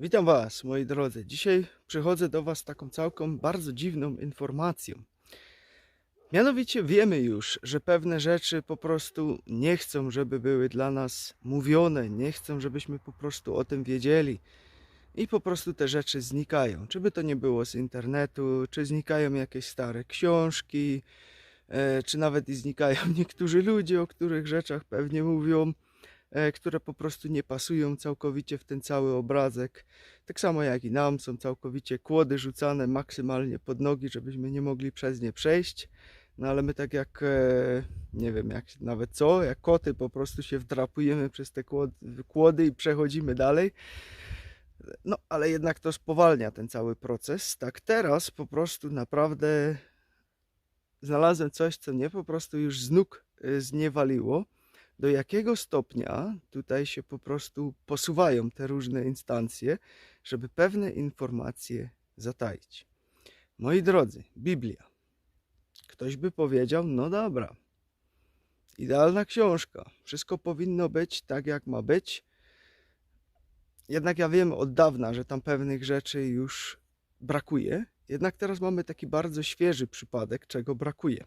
Witam Was, moi drodzy. Dzisiaj przychodzę do Was z taką całkiem bardzo dziwną informacją. Mianowicie wiemy już, że pewne rzeczy po prostu nie chcą, żeby były dla nas mówione, nie chcą, żebyśmy po prostu o tym wiedzieli. I po prostu te rzeczy znikają. Czy by to nie było z internetu, czy znikają jakieś stare książki, e, czy nawet i znikają niektórzy ludzie, o których rzeczach pewnie mówią które po prostu nie pasują całkowicie w ten cały obrazek. Tak samo jak i nam są całkowicie kłody rzucane maksymalnie pod nogi, żebyśmy nie mogli przez nie przejść. No ale my tak jak, e, nie wiem, jak nawet co, jak koty po prostu się wdrapujemy przez te kłody, kłody i przechodzimy dalej. No ale jednak to spowalnia ten cały proces. Tak teraz po prostu naprawdę znalazłem coś, co mnie po prostu już z nóg e, zniewaliło do jakiego stopnia tutaj się po prostu posuwają te różne instancje, żeby pewne informacje zataić. Moi drodzy, Biblia. Ktoś by powiedział, no dobra, idealna książka, wszystko powinno być tak, jak ma być. Jednak ja wiem od dawna, że tam pewnych rzeczy już brakuje. Jednak teraz mamy taki bardzo świeży przypadek, czego brakuje.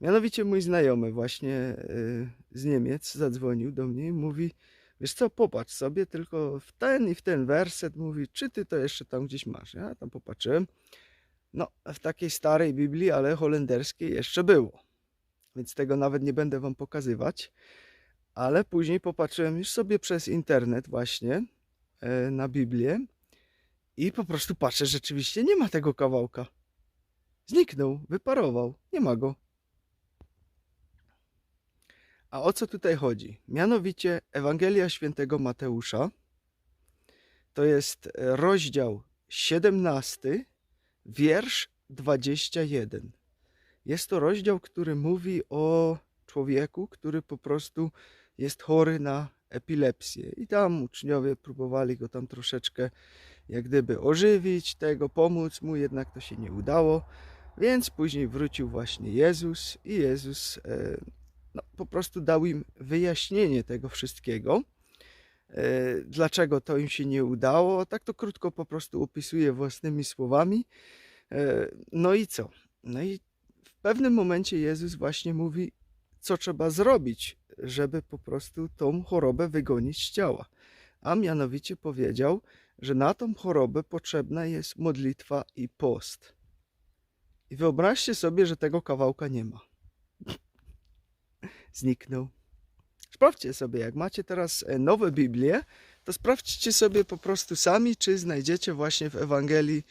Mianowicie mój znajomy właśnie y, z Niemiec zadzwonił do mnie i mówi, wiesz co, popatrz sobie tylko w ten i w ten werset, mówi, czy ty to jeszcze tam gdzieś masz? Ja tam popatrzyłem, no w takiej starej Biblii, ale holenderskiej jeszcze było, więc tego nawet nie będę wam pokazywać, ale później popatrzyłem już sobie przez internet właśnie e, na Biblię i po prostu patrzę, rzeczywiście nie ma tego kawałka. Zniknął, wyparował, nie ma go. A o co tutaj chodzi? Mianowicie Ewangelia Świętego Mateusza to jest rozdział 17, wiersz 21. Jest to rozdział, który mówi o człowieku, który po prostu jest chory na epilepsję. I tam uczniowie próbowali go tam troszeczkę jak gdyby ożywić, tego pomóc mu, jednak to się nie udało. Więc później wrócił właśnie Jezus i Jezus e, po prostu dał im wyjaśnienie tego wszystkiego. E, Dlaczego to im się nie udało? Tak to krótko po prostu opisuję własnymi słowami. E, No i co? No i w pewnym momencie Jezus właśnie mówi, co trzeba zrobić, żeby po prostu tą chorobę wygonić z ciała. A mianowicie powiedział, że na tą chorobę potrzebna jest modlitwa i post. I wyobraźcie sobie, że tego kawałka nie ma zniknął. Sprawdźcie sobie, jak macie teraz e, nowe Biblie, to sprawdźcie sobie po prostu sami, czy znajdziecie właśnie w Ewangelii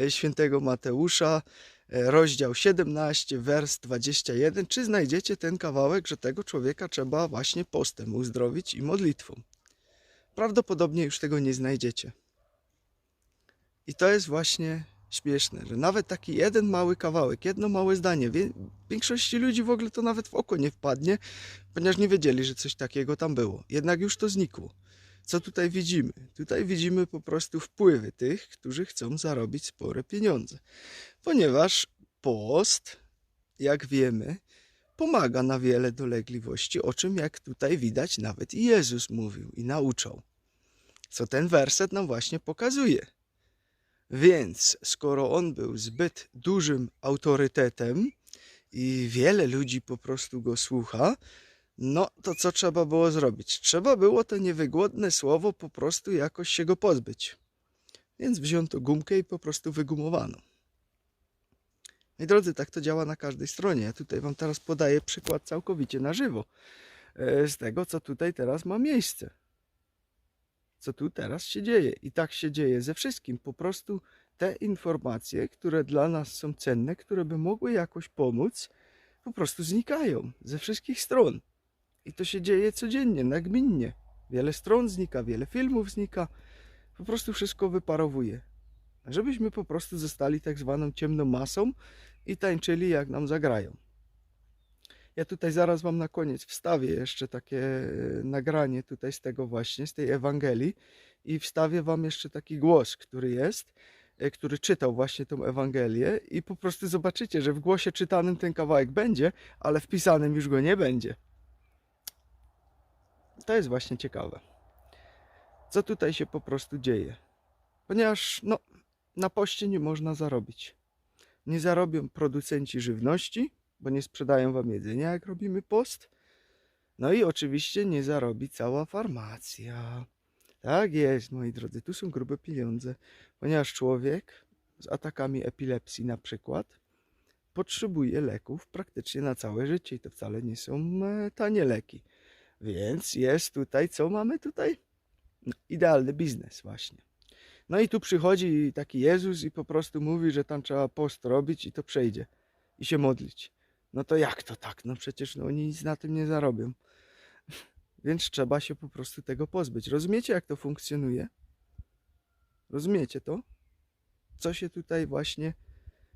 e, świętego Mateusza, e, rozdział 17, wers 21, czy znajdziecie ten kawałek, że tego człowieka trzeba właśnie postem uzdrowić i modlitwą. Prawdopodobnie już tego nie znajdziecie. I to jest właśnie śmieszne, że nawet taki jeden mały kawałek, jedno małe zdanie, wie- większości ludzi w ogóle to nawet w oko nie wpadnie, ponieważ nie wiedzieli, że coś takiego tam było. Jednak już to znikło. Co tutaj widzimy? Tutaj widzimy po prostu wpływy tych, którzy chcą zarobić spore pieniądze. Ponieważ post, jak wiemy, pomaga na wiele dolegliwości, o czym jak tutaj widać nawet i Jezus mówił i nauczał. Co ten werset nam właśnie pokazuje. Więc skoro on był zbyt dużym autorytetem i wiele ludzi po prostu go słucha, no to co trzeba było zrobić? Trzeba było to niewygodne słowo po prostu jakoś się go pozbyć. Więc wziąto gumkę i po prostu wygumowano. Moi drodzy, tak to działa na każdej stronie. Ja tutaj Wam teraz podaję przykład całkowicie na żywo e, z tego, co tutaj teraz ma miejsce co tu teraz się dzieje. I tak się dzieje ze wszystkim. Po prostu te informacje, które dla nas są cenne, które by mogły jakoś pomóc, po prostu znikają ze wszystkich stron. I to się dzieje codziennie, nagminnie. Wiele stron znika, wiele filmów znika. Po prostu wszystko wyparowuje. Żebyśmy po prostu zostali tak zwaną ciemną masą i tańczyli jak nam zagrają. Ja tutaj zaraz wam na koniec wstawię jeszcze takie e, nagranie tutaj z tego właśnie, z tej Ewangelii i wstawię wam jeszcze taki głos, który jest, e, który czytał właśnie tą Ewangelię i po prostu zobaczycie, że w głosie czytanym ten kawałek będzie, ale wpisanym już go nie będzie. To jest właśnie ciekawe. co tutaj się po prostu dzieje. Ponieważ no, na poście nie można zarobić. Nie zarobią producenci żywności, bo nie sprzedają wam jedzenia, jak robimy post. No i oczywiście nie zarobi cała farmacja. Tak jest, moi drodzy, tu są grube pieniądze, ponieważ człowiek z atakami epilepsji na przykład potrzebuje leków praktycznie na całe życie i to wcale nie są e, tanie leki. Więc jest tutaj, co mamy tutaj? No, idealny biznes właśnie. No i tu przychodzi taki Jezus i po prostu mówi, że tam trzeba post robić i to przejdzie. I się modlić. No to jak to tak? No przecież no, oni nic na tym nie zarobią. Więc trzeba się po prostu tego pozbyć. Rozumiecie, jak to funkcjonuje? Rozumiecie to? Co się tutaj właśnie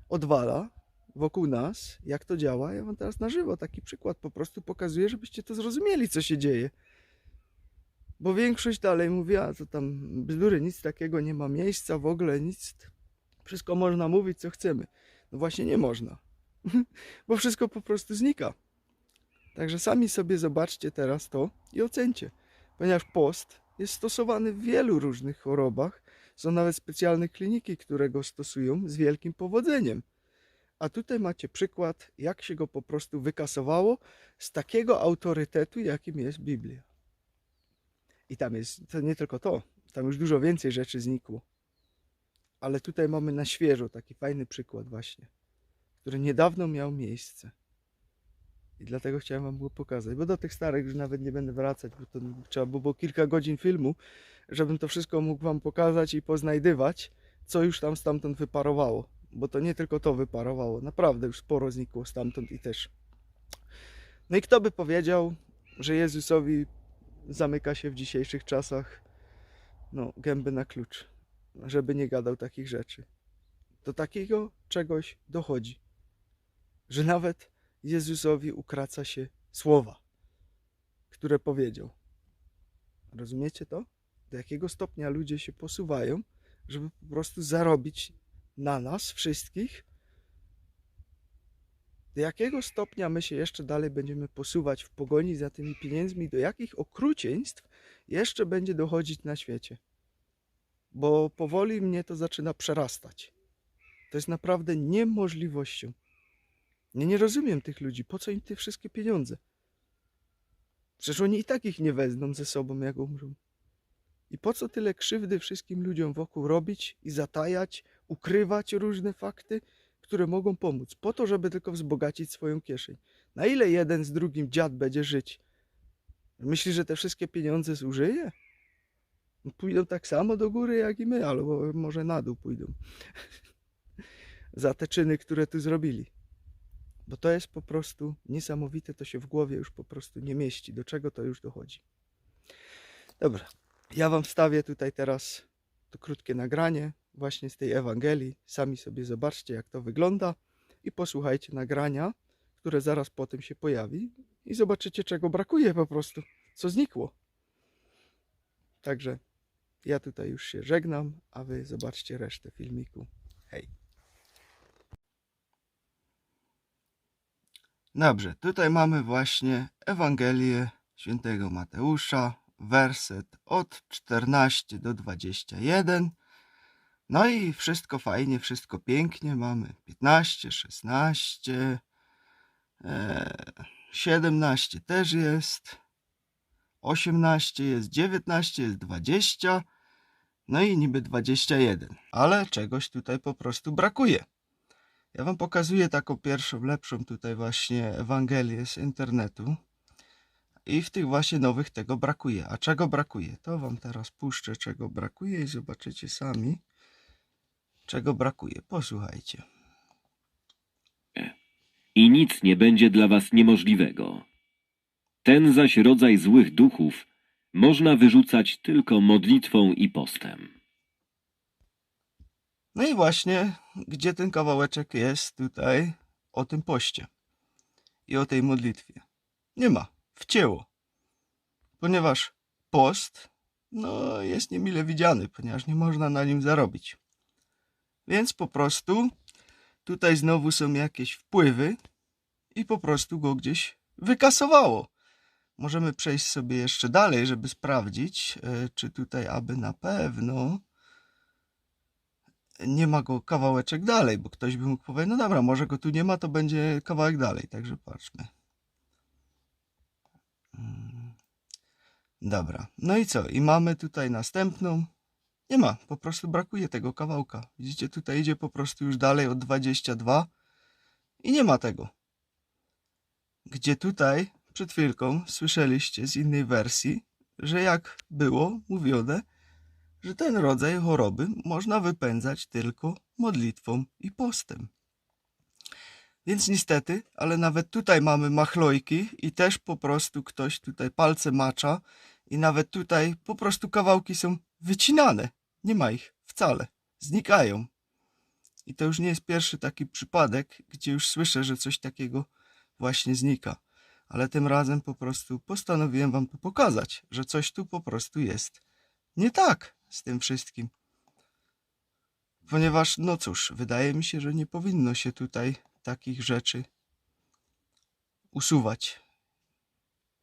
odwala wokół nas, jak to działa? Ja wam teraz na żywo taki przykład po prostu pokazuję, żebyście to zrozumieli, co się dzieje. Bo większość dalej mówi, a to tam bzdury, nic takiego nie ma miejsca, w ogóle nic. Wszystko można mówić, co chcemy. No właśnie nie można. Bo wszystko po prostu znika. Także sami sobie zobaczcie teraz to i ocencie. Ponieważ post jest stosowany w wielu różnych chorobach. Są nawet specjalne kliniki, które go stosują z wielkim powodzeniem. A tutaj macie przykład, jak się go po prostu wykasowało z takiego autorytetu, jakim jest Biblia. I tam jest, to nie tylko to, tam już dużo więcej rzeczy znikło. Ale tutaj mamy na świeżo taki fajny przykład właśnie, który niedawno miał miejsce. I dlatego chciałem wam go pokazać, bo do tych starych już nawet nie będę wracać, bo to trzeba by było kilka godzin filmu, żebym to wszystko mógł wam pokazać i poznajdywać, co już tam stamtąd wyparowało. Bo to nie tylko to wyparowało, naprawdę już sporo znikło stamtąd i też. No i kto by powiedział, że Jezusowi zamyka się w dzisiejszych czasach no, gęby na klucz, żeby nie gadał takich rzeczy. Do takiego czegoś dochodzi, że nawet Jezusowi ukraca się słowa, które powiedział. Rozumiecie to? Do jakiego stopnia ludzie się posuwają, żeby po prostu zarobić na nas wszystkich? Do jakiego stopnia my się jeszcze dalej będziemy posuwać w pogoni za tymi pieniędzmi? Do jakich okrucieństw jeszcze będzie dochodzić na świecie? Bo powoli mnie to zaczyna przerastać. To jest naprawdę niemożliwością. Ja nie rozumiem tych ludzi. Po co im te wszystkie pieniądze? Przecież oni i tak ich nie wezmą ze sobą, jak umrzą. I po co tyle krzywdy wszystkim ludziom wokół robić i zatajać, ukrywać różne fakty, które mogą pomóc? Po to, żeby tylko wzbogacić swoją kieszeń. Na ile jeden z drugim dziad będzie żyć? Myśli, że te wszystkie pieniądze zużyje? Pójdą tak samo do góry jak i my, albo może na dół pójdą. Za te czyny, które tu zrobili. Bo to jest po prostu niesamowite, to się w głowie już po prostu nie mieści. Do czego to już dochodzi? Dobra, ja wam wstawię tutaj teraz to krótkie nagranie właśnie z tej Ewangelii. Sami sobie zobaczcie, jak to wygląda i posłuchajcie nagrania, które zaraz po tym się pojawi i zobaczycie, czego brakuje po prostu, co znikło. Także ja tutaj już się żegnam, a wy zobaczcie resztę filmiku. Hej. Dobrze, tutaj mamy właśnie Ewangelię świętego Mateusza, werset od 14 do 21. No i wszystko fajnie, wszystko pięknie. Mamy 15, 16, e, 17 też jest, 18 jest, 19 jest, 20, no i niby 21. Ale czegoś tutaj po prostu brakuje. Ja wam pokazuję taką pierwszą, lepszą tutaj właśnie Ewangelię z internetu. I w tych właśnie nowych tego brakuje. A czego brakuje? To wam teraz puszczę, czego brakuje i zobaczycie sami, czego brakuje. Posłuchajcie. i nic nie będzie dla was niemożliwego. Ten zaś rodzaj złych duchów można wyrzucać tylko modlitwą i postem. No i właśnie, gdzie ten kawałeczek jest tutaj o tym poście i o tej modlitwie? Nie ma. Wcięło. Ponieważ post no, jest niemile widziany, ponieważ nie można na nim zarobić. Więc po prostu tutaj znowu są jakieś wpływy i po prostu go gdzieś wykasowało. możemy przejść sobie jeszcze dalej, żeby sprawdzić, e, czy tutaj aby na pewno nie ma go kawałeczek dalej, bo ktoś by mógł powiedzieć, no dobra, może go tu nie ma, to będzie kawałek dalej, także patrzmy. Mm. Dobra, no i co? I mamy tutaj następną. Nie ma, po prostu brakuje tego kawałka. Widzicie, tutaj idzie po prostu już dalej od 22 i nie ma tego. Gdzie tutaj przed chwilką słyszeliście z innej wersji, że jak było mówione, że ten rodzaj choroby można wypędzać tylko modlitwą i postem. Więc niestety, ale nawet tutaj mamy machlojki i też po prostu ktoś tutaj palce macza i nawet tutaj po prostu kawałki są wycinane. Nie ma ich wcale. Znikają. I to już nie jest pierwszy taki przypadek, gdzie już słyszę, że coś takiego właśnie znika. Ale tym razem po prostu postanowiłem wam to pokazać, że coś tu po prostu jest nie tak z tym wszystkim. Ponieważ, no cóż, wydaje mi się, że nie powinno się tutaj takich rzeczy usuwać.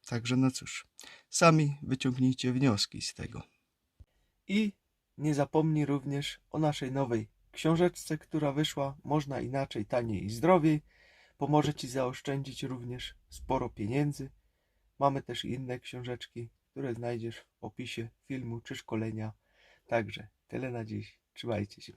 Także, no cóż, sami wyciągnijcie wnioski z tego. I nie zapomnij również o naszej nowej książeczce, która wyszła Można inaczej, taniej i zdrowiej. Pomoże Ci zaoszczędzić również sporo pieniędzy. Mamy też inne książeczki, które znajdziesz w opisie filmu czy szkolenia. Także tyle na dziś. Trzymajcie się.